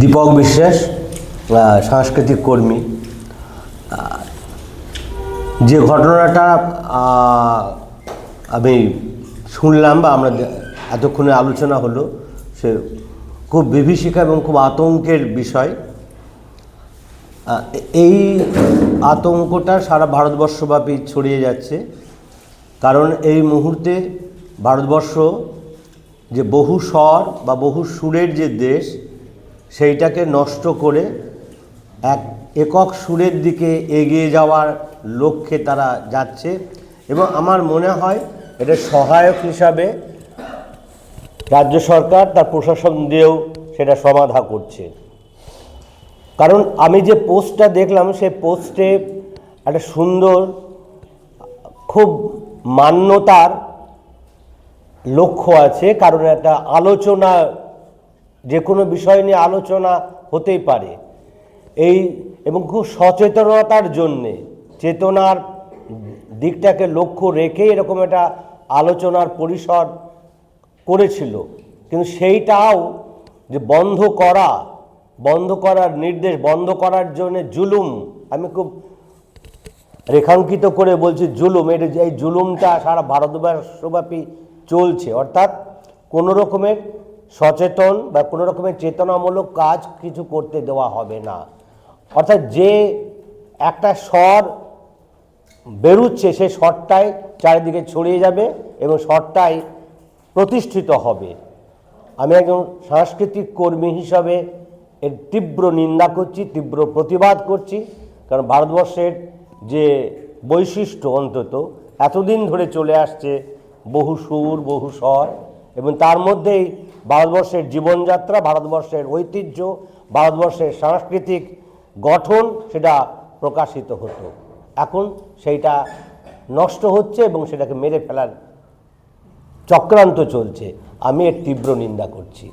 দীপক বিশ্বাস সাংস্কৃতিক কর্মী। যে ঘটনাটা আমি শুনলাম বা আমরা এতক্ষণে আলোচনা হলো, সে খুব বিভীষিকা এবং খুব আতঙ্কের বিষয়। এই আতঙ্কটা সারা ভারতবর্ষব্যাপী ছড়িয়ে যাচ্ছে। কারণ এই মুহূর্তে ভারতবর্ষ যে বহু স্বর বা বহু সুরের যে দেশ সেইটাকে নষ্ট করে এক একক সুরের দিকে এগিয়ে যাওয়ার লক্ষ্যে তারা যাচ্ছে এবং আমার মনে হয় এটা সহায়ক হিসাবে রাজ্য সরকার তার প্রশাসন দিয়েও সেটা সমাধা করছে। কারণ আমি যে পোস্টটা দেখলাম সেই পোস্টে একটা সুন্দর, খুব মান্যতার লক্ষ্য আছে, কারণ একটা আলোচনা যে কোনো বিষয় নিয়ে আলোচনা হতেই পারে। এই এবং খুব সচেতনতার জন্যে চেতনার দিকটাকে লক্ষ্য রেখে এরকম একটা আলোচনার পরিসর করেছিল। কিন্তু সেইটাও যে বন্ধ করা, বন্ধ করার নির্দেশ, বন্ধ করার জন্য জুলুম, আমি খুব রেখাঙ্কিত করে বলছি জুলুম এটা এই জুলুমটা সারা ভারতবর্ষব্যাপী চলছে। অর্থাৎ কোনো রকমের সচেতন বা কোনো রকমের চেতনামূলক কাজ কিছু করতে দেওয়া হবে না। অর্থাৎ যে একটা স্বর বেরুচ্ছে সেই স্বরটাই চারিদিকে ছড়িয়ে যাবে এবং স্বরটাই প্রতিষ্ঠিত হবে। আমি একজন সাংস্কৃতিক কর্মী হিসাবে এর তীব্র নিন্দা করছি, তীব্র প্রতিবাদ করছি, কারণ ভারতবর্ষের যে বৈশিষ্ট্য অন্তত, এতদিন ধরে চলে আসছে বহু সুর, বহু স্বর এবং তার মধ্যেই ভারতবর্ষের জীবনযাত্রা, ভারতবর্ষের ঐতিহ্য, ভারতবর্ষের সাংস্কৃতিক গঠন সেটা প্রকাশিত হতো। এখন সেইটা নষ্ট হচ্ছে এবং সেটাকে মেরে ফেলার চক্রান্ত চলছে। আমি এর তীব্র নিন্দা করছি।